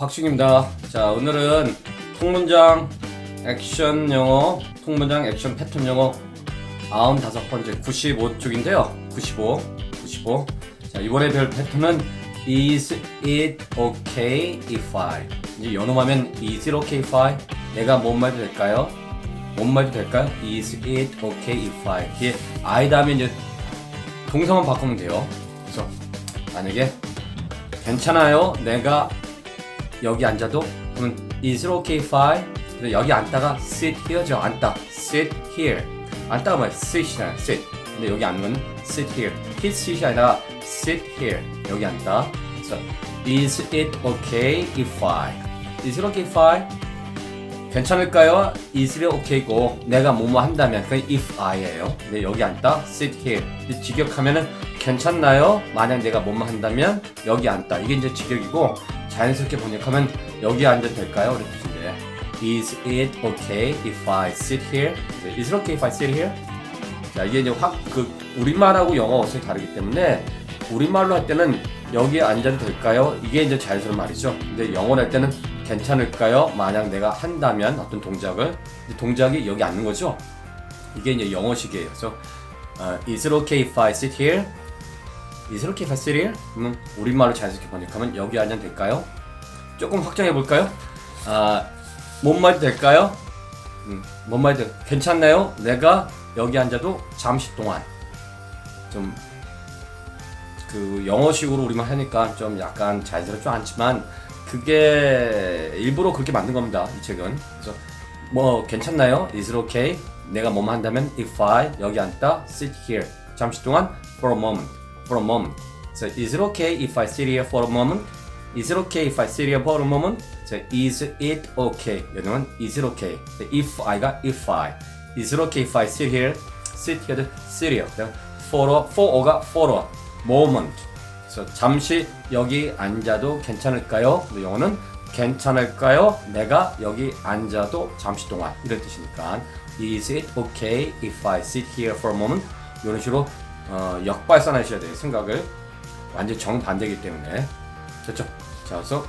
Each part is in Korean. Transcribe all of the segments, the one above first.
박충입니다. 자, 오늘은 통문장 액션 영어, 통문장 액션 패턴 영어 95번째 95쪽인데요. 95, 95. 자, 이번에 별 패턴은 Is it okay if I? 이제 연음하면 Is it okay if I? 내가 뭔 말도 될까요? 뭔 말도 될까요? Is it okay if I? 뒤에 I 다음에 이제 동사만 바꾸면 돼요. 그래서 만약에 괜찮아요. 내가 여기 앉아도 그러면 is it okay if I? 여기 앉다가 sit here죠. 앉다. sit here. 앉다가 뭐야? sit이잖아요. sit. 근데 여기 앉으면 sit here. hit sit이 아니라 sit here. 여기 앉다. 그래서 is it okay if I? is it okay if I? 괜찮을까요? is it okay고 내가 뭐뭐 한다면 그게 if I예요. 근데 여기 앉다 sit here. 근데 직역하면은 괜찮나요? 만약 내가 뭐뭐 한다면 여기 앉다. 이게 이제 직역이고 자연스럽게 번역하면 여기 앉아도 될까요? 이런 뜻인데 is it okay if I sit here? is it okay if I sit here? 자 이게 이제 확 그 우리말하고 영어 어순이 다르기 때문에 우리말로 할 때는 여기에 앉아도 될까요? 이게 이제 자연스러운 말이죠. 근데 영어로 할 때는 괜찮을까요? 만약 내가 한다면 어떤 동작을 동작이 여기 앉는 거죠. 이게 이제 영어식이에요. 그래서 어, Is it okay if I sit here? Sit here? 그러면 우리말로 자연스럽게 번역하면 여기 앉아도 될까요? 조금 확장해 볼까요? 아, 뭔 말도 될까요? 음, 뭔 말도 괜찮나요? 내가 여기 앉아도 잠시 동안 좀 그 영어식으로 우리만 하니까 좀 약간 자연스럽지 않지만 그게 일부러 그렇게 만든 겁니다 이 책은 그래서 뭐 괜찮나요? Is it okay? 내가 뭐만 한다면 if I 여기 앉다 sit here 잠시 동안 for a moment for a moment so is it okay if I sit here for a moment? Is it okay if I sit here for a moment? so is it okay 여기는 is it okay if I가 if I is it okay if I sit here sit here도 sit here for a for a가 for a moment 그래서 잠시 여기 앉아도 괜찮을까요? 영어는 괜찮을까요? 내가 여기 앉아도 잠시 동안 이런 뜻이니까 Is it okay if I sit here for a moment? 이런 식으로 어, 역발산하셔야 돼요 생각을. 완전 정반대이기 때문에. 됐죠? 자 그래서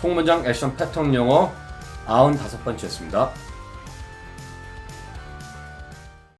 통문장 액션 패턴 영어 95번째였습니다